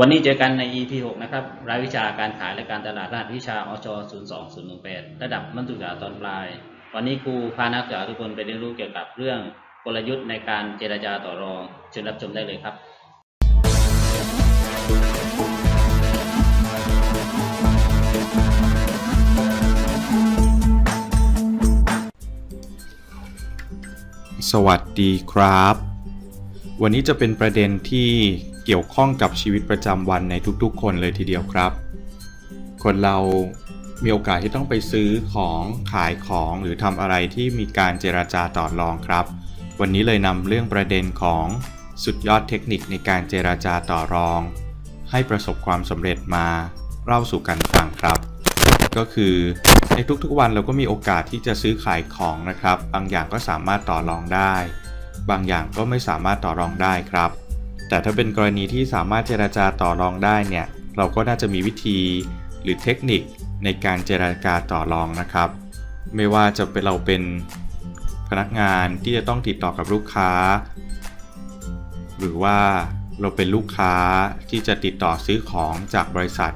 วันนี้เจอกันใน EP 6 นะครับ รายวิชาการขายและการตลาดรหัสวิชาอช02018 ระดับมัธยมศึกษาตอนปลาย วันนี้ครูพานักศึกษาทุกคนไปเรียนรู้เกี่ยวกับเรื่องกลยุทธ์ในการเจรจาต่อรองเชิญรับชมได้เลยครับ สวัสดีครับ วันนี้จะเป็นประเด็นที่ เกี่ยวข้องกับชีวิตประจำวันในทุกๆ คนเลยทีเดียวครับ คนเรามีโอกาสที่ต้องไปซื้อของขายของหรือทำอะไรที่มีการเจราจาต่อรองครับ วันนี้เลยนำเรื่องประเด็นของสุดยอดเทคนิคในการเจราจาต่อรอง ให้ประสบความสำเร็จมาเล่าสู่กันฟังครับ ก็คือในทุกๆวันเราก็มีโอกาสที่จะซื้อขายของนะครับ บางอย่างก็สามารถต่อรองได้ บางอย่างก็ไม่สามารถต่อรองได้ครับ แต่ถ้าเป็นกรณีที่สามารถเจราจาต่อรองได้เนี่ย เราก็น่าจะมีวิธีหรือเทคนิคในการเจราจาต่อรองนะครับ ไม่ว่าจะเป็นเราเป็นพนักงานที่จะต้องติดต่อกับลูกค้า หรือว่าเราเป็นลูกค้าที่จะติดต่อซื้อของจากบริษัท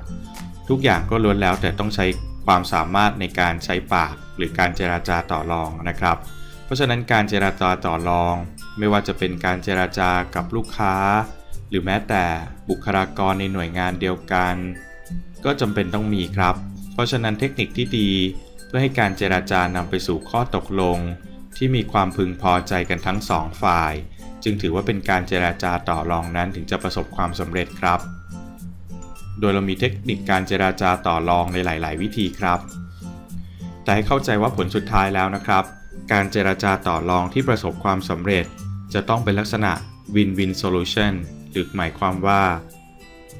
ทุกอย่างก็ล้วนแล้วแต่ต้องใช้ความสามารถในการใช้ปากหรือการเจราจาต่อรองนะครับ เพราะฉะนั้นการเจราจาต่อรอง ไม่ว่าจะเป็นการเจราจากับลูกค้า หรือแม้แต่บุคลากรในหน่วยงานเดียวกัน ก็จำเป็นต้องมีครับ เพราะฉะนั้นเทคนิคที่ดีเพื่อให้การเจราจานำไปสู่ข้อตกลง ที่มีความพึงพอใจกันทั้งสองฝ่าย จึงถือว่าเป็นการเจราจาต่อรองนั้นถึงจะประสบความสำเร็จครับ โดยเรามีเทคนิคการเจราจาต่อรองในหลาย ๆ วิธีครับ แต่ให้เข้าใจว่าผลสุดท้ายแล้วนะครับ การเจราจาต่อรองที่ประสบความสำเร็จ จะต้องเป็นลักษณะ win-win solution หรือหมายความว่า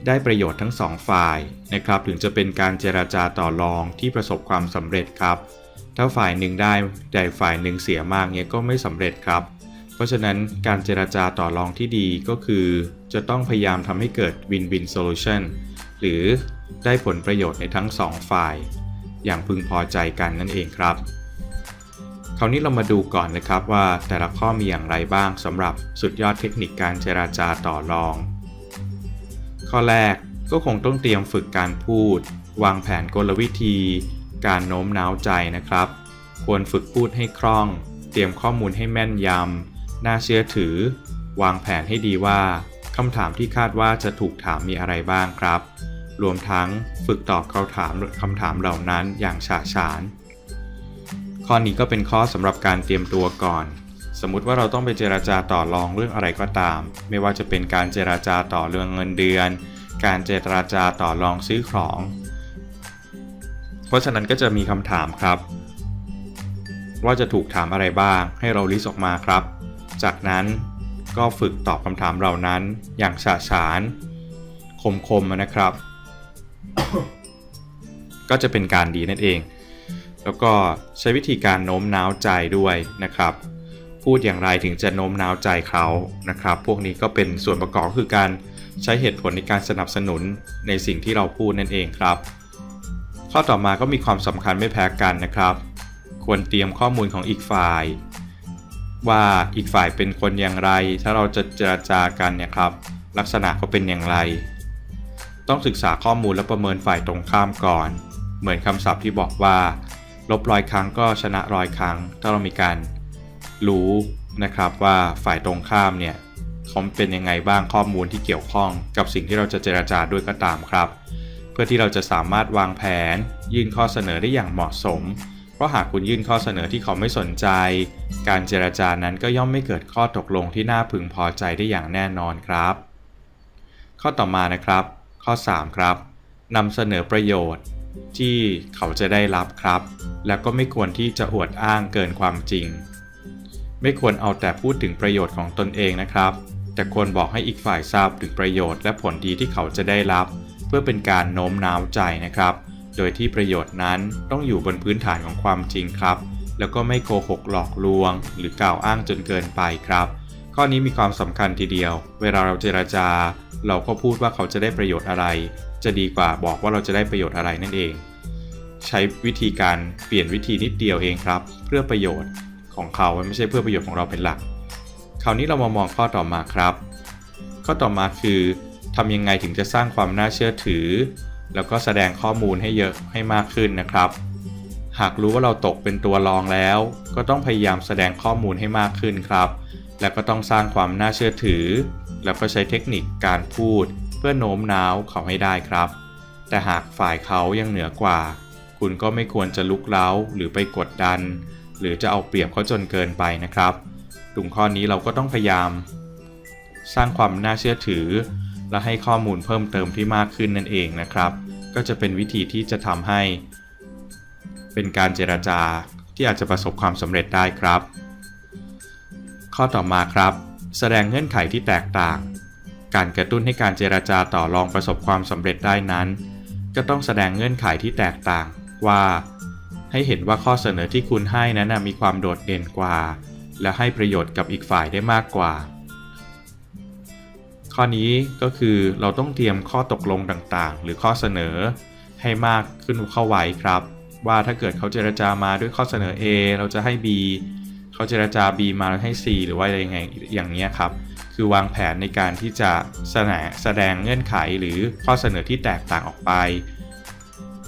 ได้ประโยชน์ทั้งสองฝ่ายนะครับ ถึงจะเป็นการเจราจาต่อรองที่ประสบความสำเร็จครับ ถ้าฝ่ายหนึ่งได้แต่ฝ่ายหนึ่งเสียมากเนี่ยก็ไม่สำเร็จครับ เพราะฉะนั้นการเจราจาต่อรองที่ดีก็คือ จะต้องพยายามทำให้เกิด win-win solution หรือได้ผลประโยชน์ในทั้งสองฝ่าย อย่างพึงพอใจกันนั่นเองครับ คราวนี้เรามาดูก่อนนะครับว่าแต่ละข้อมีอย่างไรบ้างสำหรับสุดยอดเทคนิคการเจราจาต่อรอง ข้อแรกก็คงต้องเตรียมฝึกการพูด วางแผนกลวิธี การโน้มน้าวใจนะครับ ควรฝึกพูดให้คล่อง เตรียมข้อมูลให้แม่นยำน่าเชื่อถือ วางแผนให้ดีว่าคำถามที่คาดว่าจะถูกถามมีอะไรบ้างครับ รวมทั้งฝึกตอบคำถามคำถามเหล่านั้นอย่างฉะฉาน ข้อนี้ก็เป็นข้อสำหรับการเตรียมตัวก่อน สมมติว่าเราต้องไปเจราจาต่อรองเรื่องอะไรก็ตาม ไม่ว่าจะเป็นการเจราจาต่อเรื่องเงินเดือน การเจราจาต่อรองซื้อของ เพราะฉะนั้นก็จะมีคำถามครับ ว่าจะถูกถามอะไรบ้าง ให้เราลิสต์ออกมาครับ จากนั้นก็ฝึกตอบคำถามเหล่านั้น อย่างฉะฉานคมๆนะครับ ก็จะเป็นการดีนั่นเอง แล้วก็ใช้วิธีการโน้มน้าวใจด้วยนะครับ พูดอย่างไรถึงจะโน้มน้าวใจเขานะครับ พวกนี้ก็เป็นส่วนประกอบคือการใช้เหตุผลในการสนับสนุนในสิ่งที่เราพูดนั่นเองครับ ข้อต่อมาก็มีความสำคัญไม่แพ้กันนะครับ ควรเตรียมข้อมูลของอีกฝ่าย ว่าอีกฝ่ายเป็นคนอย่างไร ถ้าเราจะเจรจากันเนี่ยครับ ลักษณะเขาเป็นอย่างไร ต้องศึกษาข้อมูลและประเมินฝ่ายตรงข้ามก่อน เหมือนคำศัพท์ที่บอกว่า ลบร้อยครั้งก็ชนะร้อยครั้ง ถ้าเรามีการรู้นะครับว่าฝ่ายตรงข้ามเนี่ยเขาเป็นยังไงบ้างข้อมูลที่เกี่ยวข้องกับสิ่งที่เราจะเจราจาด้วยก็ตามครับ เพื่อที่เราจะสามารถวางแผน ยื่นข้อเสนอได้อย่างเหมาะสม เพราะหากคุณยื่นข้อเสนอที่เขาไม่สนใจ การเจราจานั้นก็ย่อมไม่เกิดข้อตกลงที่น่าพึงพอใจได้อย่างแน่นอนครับ ข้อต่อมานะครับ ข้อ 3 ครับนำเสนอประโยชน์ ที่เขาจะได้รับครับ แล้วก็ไม่ควรที่จะอวดอ้างเกินความจริง ไม่ควรเอาแต่พูดถึงประโยชน์ของตนเองนะครับ แต่ควรบอกให้อีกฝ่ายทราบถึงประโยชน์และผลดีที่เขาจะได้รับ เพื่อเป็นการโน้มน้าวใจนะครับ โดยที่ประโยชน์นั้นต้องอยู่บนพื้นฐานของความจริงครับ แล้วก็ไม่โกหกหลอกลวง หรือกล่าวอ้างจนเกินไปครับ ข้อนี้มีความสำคัญทีเดียว เวลาเราเจราจา เราก็พูดว่าเขาจะได้ประโยชน์อะไร จะดีกว่าบอกว่าเราจะได้ประโยชน์อะไรนั่นเอง ใช้วิธีการเปลี่ยนวิธีนิดเดียวเองครับ เพื่อประโยชน์ของเขาไม่ใช่เพื่อประโยชน์ของเราเป็นหลัก คราวนี้เรามามองข้อต่อมาครับ ข้อต่อมาคือทำยังไงถึงจะสร้างความน่าเชื่อถือ แล้วก็แสดงข้อมูลให้เยอะให้มากขึ้นนะครับ หากรู้ว่าเราตกเป็นตัวรองแล้ว ก็ต้องพยายามแสดงข้อมูลให้มากขึ้นครับ และก็ต้องสร้างความน่าเชื่อถือ แล้วก็ใช้เทคนิคการพูด เพื่อโน้มน้าวเขาให้ได้ครับ แต่หากฝ่ายเขายังเหนือกว่า คุณก็ไม่ควรจะลุกเล้าหรือไปกดดัน หรือจะเอาเปรียบเขาจนเกินไปนะครับตรงข้อนี้เราก็ต้องพยายาม สร้างความน่าเชื่อถือ และให้ข้อมูลเพิ่มเติมที่มากขึ้นนั่นเองนะครับ ก็จะเป็นวิธีที่จะทำให้ เป็นการเจรจาที่อาจจะประสบความสำเร็จได้ครับ ข้อต่อมาครับ แสดงเงื่อนไขที่แตกต่าง การกระตุ้นให้การเจรจาต่อรองประสบความสำเร็จได้นั้น ก็ต้องแสดงเงื่อนไขที่แตกต่างว่า ให้เห็นว่าข้อเสนอที่คุณให้นั้นมีความโดดเด่นกว่า และให้ประโยชน์กับอีกฝ่ายได้มากกว่า ข้อนี้ก็คือเราต้องเตรียมข้อตกลงต่างๆ หรือข้อเสนอ ให้มากขึ้นเข้าไว้ครับ ว่าถ้าเกิดเขาเจรจามาด้วยข้อเสนอ A เราจะให้ B เขาเจรจา B มาแล้วให้ C หรือว่าอะไรยังไงอย่างนี้ครับ คือวางแผนในการที่จะแสดงแสดงเงื่อนไขหรือข้อเสนอที่แตกต่างออกไป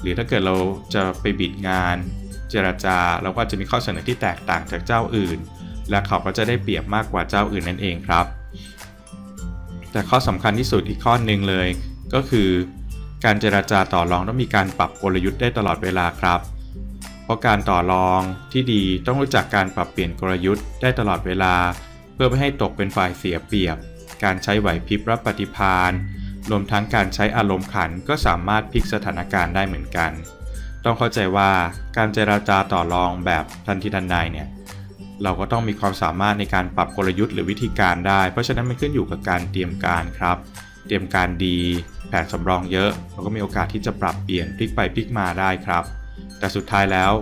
หรือถ้าเกิดเราจะไปบิดงาน เจรจาเราก็จะมีข้อเสนอที่แตกต่างจากเจ้าอื่น และเขาก็จะได้เปรียบมากกว่าเจ้าอื่นนั่นเองครับ แต่ข้อสำคัญที่สุดอีกข้อหนึ่งเลย ก็คือ การเจราจาต่อรองต้องมีการปรับกลยุทธ์ได้ตลอดเวลาครับ เพราะการต่อรองที่ดีต้องรู้จักการปรับเปลี่ยนกลยุทธ์ได้ตลอดเวลา เพื่อไม่ให้ตกเป็นฝ่ายเสียเปรียบ การใช้ไหวพริบรับปฏิพานรวมทั้งการใช้อารมณ์ขันก็สามารถพลิกสถานการณ์ได้เหมือนกัน ต้องเข้าใจว่าการเจราจาต่อรองแบบทันทีทันใดเนี่ยเราก็ต้องมีความสามารถในการปรับกลยุทธ์หรือวิธีการได้ เพราะฉะนั้นมันขึ้นอยู่กับการเตรียมการครับ เตรียมการดี แผนสำรองเยอะ เราก็มีโอกาสที่จะปรับเปลี่ยนพลิกไปพลิกมาได้ครับ แต่สุดท้ายแล้ว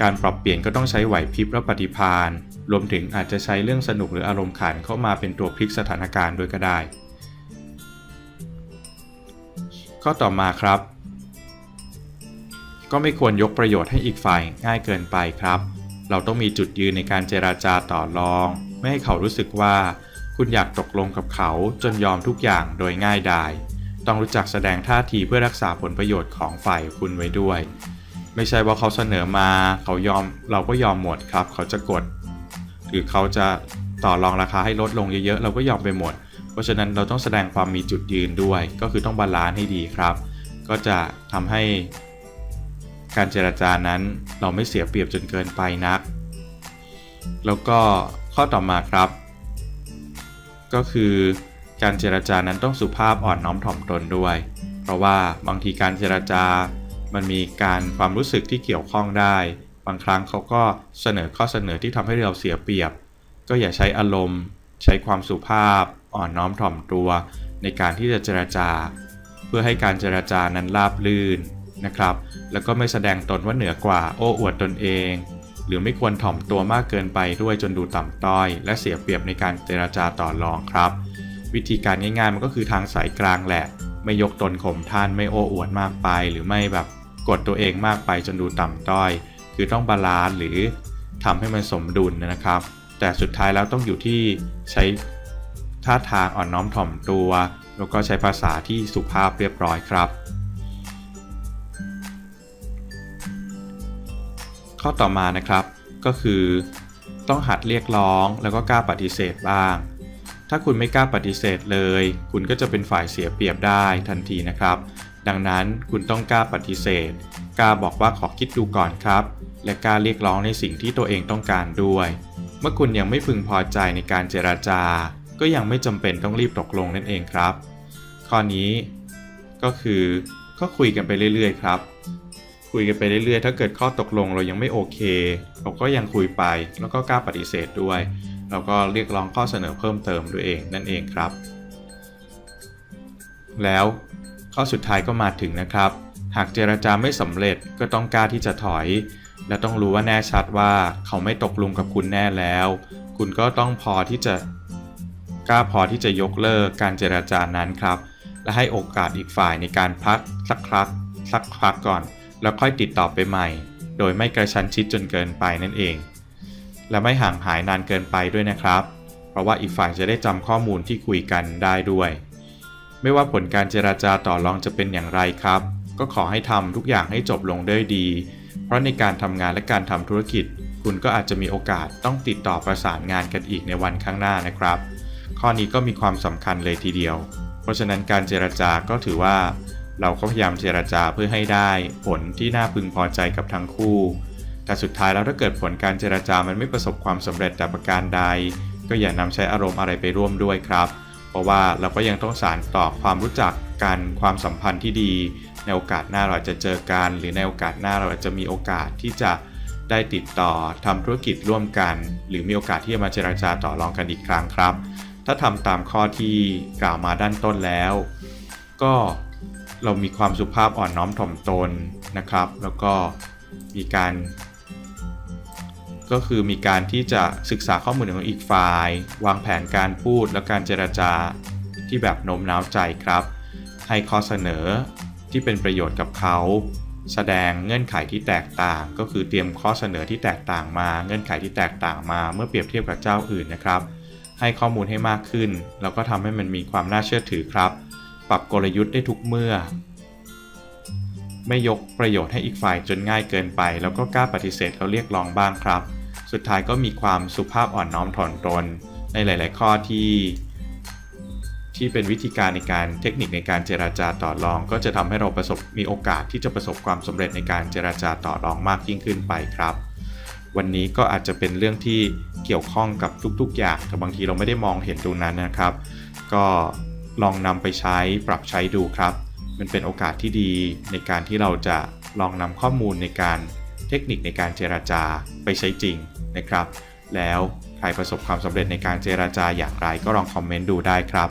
การปรับเปลี่ยนก็ต้องใช้ไหวพริบและปฏิภาณรวมถึงอาจจะใช้เรื่องสนุกหรืออารมณ์ขันเข้ามาเป็นตัวพลิกสถานการณ์ด้วยก็ได้ ข้อต่อมาครับ ก็ไม่ควรยกประโยชน์ให้อีกฝ่ายง่ายเกินไปครับ เราต้องมีจุดยืนในการเจราจาต่อรอง ไม่ให้เขารู้สึกว่าคุณอยากตกลงกับเขาจนยอมทุกอย่างโดยง่ายดาย ต้องรู้จักแสดงท่าทีเพื่อรักษาผลประโยชน์ของฝ่ายคุณไว้ด้วย ไม่ใช่ว่าเขาเสนอมาเขายอมเราก็ยอมหมดครับ เขาจะกด หรือเขาจะต่อรองราคาให้ลดลงเยอะๆ เราก็ยอมไปหมด เพราะฉะนั้นเราต้องแสดงความมีจุดยืนด้วย ก็คือต้องบาลานซ์ให้ดีครับ ก็จะทำให้ การเจรจานั้นเราไม่เสียเปรียบจนเกินไปนัก แล้วก็ข้อต่อมาครับ ก็คือการเจรจานั้นต้องสุภาพอ่อนน้อมถ่อมตนด้วย เพราะว่าบางทีการเจรจา มันมีการความรู้สึกที่เกี่ยวข้องได้ บางครั้งเขาก็เสนอข้อเสนอที่ทำให้เราเสียเปรียบ ก็อย่าใช้อารมณ์ ใช้ความสุภาพ อ่อนน้อมถ่อมตัว ในการที่จะเจรจา เพื่อให้การเจรจานั้นราบลื่นนะครับ แล้วก็ไม่แสดงตนว่าเหนือกว่า โอ้อวดตนเอง หรือไม่ควรถ่อมตัวมากเกินไปด้วยจนดูต่ำต้อย และเสียเปรียบในการเจรจาต่อรองครับ วิธีการง่ายๆมันก็คือทางสายกลางแหละ ไม่ยกตนข่มท่านไม่โอ้อวดมากไป หรือไม่แบบ กดตัวเองมากไปจนดูต่ำต้อย คือต้องบาลานซ์หรือทำให้มันสมดุลนะครับ แต่สุดท้ายแล้วต้องอยู่ที่ใช้ท่าทางอ่อนน้อมถ่อมตัว แล้วก็ใช้ภาษาที่สุภาพเรียบร้อยครับ ข้อต่อมานะครับก็คือ ต้องหัดเรียกร้องแล้วก็กล้าปฏิเสธบ้าง ถ้าคุณไม่กล้าปฏิเสธเลย คุณก็จะเป็นฝ่ายเสียเปรียบได้ทันทีนะครับ ดังนั้นคุณต้องกล้าปฏิเสธ กล้าบอกว่าขอคิดดูก่อนครับ และกล้าเรียกร้องในสิ่งที่ตัวเองต้องการด้วย เมื่อคุณยังไม่พึงพอใจในการเจราจา ก็ยังไม่จำเป็นต้องรีบตกลงนั่นเองครับ ข้อนี้ ก็คือก็คุยกันไปเรื่อยๆ ครับ คุยกันไปเรื่อยๆ ถ้าเกิดข้อตกลงเรายังไม่โอเค เราก็ยังคุยไป แล้วก็กล้าปฏิเสธด้วย เราก็เรียกร้องข้อเสนอเพิ่มเติมด้วยเองนั่นเองครับ แล้ว ข้อสุดท้ายก็มาถึงนะครับ หากเจรจาไม่สำเร็จก็ต้องกล้าที่จะถอย และต้องรู้ว่าแน่ชัดว่าเขาไม่ตกลงกับคุณแน่แล้ว คุณก็ต้องพอที่จะกล้าพอที่จะยกเลิกการเจรจานั้นครับ และให้โอกาสอีกฝ่ายในการพักสักครั้งสักพักก่อน แล้วค่อยติดต่อไปใหม่ โดยไม่กระชั้นชิดจนเกินไปนั่นเอง และไม่ห่างหายนานเกินไปด้วยนะครับ เพราะว่าอีกฝ่ายจะได้จำข้อมูลที่คุยกันได้ด้วย ไม่ว่าผลการเจราจาต่อรองจะเป็นอย่างไรครับ ก็ขอให้ทำทุกอย่างให้จบลงด้วยดี เพราะในการทำงานและการทำธุรกิจ คุณก็อาจจะมีโอกาสต้องติดต่อประสานงานกันอีกในวันข้างหน้านะครับ ข้อนี้ก็มีความสำคัญเลยทีเดียว เพราะฉะนั้นการเจรจาก็ถือว่า เราก็พยายามเจรจาเพื่อให้ได้ ผลที่น่าพึงพอใจกับทั้งคู่ แต่สุดท้ายแล้วถ้าเกิดผลการเจรจามันไม่ประสบความสำเร็จแต่ประการใด ก็อย่านำใช้อารมณ์อะไรไปร่วมด้วยครับ เพราะว่าเราก็ยังต้องสานต่อความรู้จักกันความสัมพันธ์ที่ดี ในโอกาสหน้าเราอาจจะเจอกัน หรือในโอกาสหน้าเราอาจจะมีโอกาสที่จะได้ติดต่อทำธุรกิจร่วมกัน หรือมีโอกาสที่จะมาเจราจาต่อรองกันอีกครั้งครับ ถ้าทำตามข้อที่กล่าวมาด้านต้นแล้ว ก็เรามีความสุภาพอ่อนน้อมถ่อมตนนะครับ แล้วก็มีการ ก็คือมีการที่จะศึกษาข้อมูลของอีกฝ่าย วางแผนการพูดและการเจรจาที่แบบโน้มน้าวใจครับ ให้ข้อเสนอที่เป็นประโยชน์กับเขา แสดงเงื่อนไขที่แตกต่าง ก็คือเตรียมข้อเสนอที่แตกต่างมา เงื่อนไขที่แตกต่างมา เมื่อเปรียบเทียบกับเจ้าอื่นนะครับ ให้ข้อมูลให้มากขึ้น แล้วก็ทำให้มันมีความน่าเชื่อถือครับ ปรับกลยุทธ์ได้ทุกเมื่อ ไม่ยกประโยชน์ให้อีกฝ่ายจนง่ายเกินไป แล้วก็กล้าปฏิเสธเขาเรียกร้องบ้างครับ สุดท้ายก็มีความสุภาพอ่อนน้อมถ่อมตน ในหลาย ๆ ข้อที่ที่เป็นวิธีการในการเทคนิคในการเจราจาต่อรอง ก็จะทำให้เราประสบมีโอกาสที่จะประสบความสำเร็จในการเจราจาต่อรองมากยิ่งขึ้นไปครับ วันนี้ก็อาจจะเป็นเรื่องที่เกี่ยวข้องกับทุกๆ อย่างแต่บางทีเราไม่ได้มองเห็นตรงนั้นนะครับ ก็ลองนำไปใช้ปรับใช้ดูครับ มันเป็นโอกาสที่ดีในการที่เราจะลองนำข้อมูลในการ ทคนิคในการเจราจาไปใช้จริงนะครับ แล้วใครประสบความสำเร็จในการเจราจาอย่างไรก็ลองคอมเมนต์ดูได้ครับ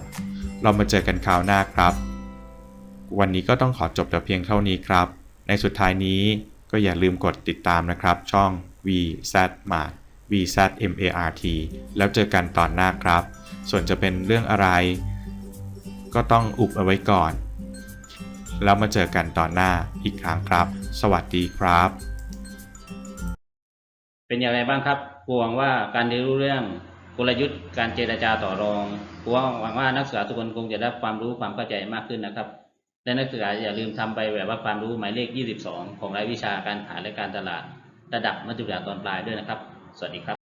เรามาเจอกันคราวหน้าครับ วันนี้ก็ต้องขอจบแต่เพียงเท่านี้ครับ ในสุดท้ายนี้ก็อย่าลืมกดติดตามนะครับ ช่อง VZ Mart VZ MART แล้วเจอกันตอนหน้าครับ ส่วนจะเป็นเรื่องอะไร ก็ต้องอุบเอาไว้ก่อน แล้วมาเจอกันตอนหน้าอีกครั้งครับ สวัสดีครับ เป็นอย่างไรบ้างครับกหวังว่าการเรียนรู้เรื่องกลยุทธ์การเจรจาต่อรองกหวังว่านักศึกษาทุกคนคงจะได้ความรู้ความเข้าใจมากขึ้นนะครับ และนักศึกษาอย่าลืมทำไปแบบว่าความรู้หมายเลข 22 ของรายวิชาการขายและการตลาด ระดับมัธยมศึกษาตอนปลายด้วยนะครับ สวัสดีครับ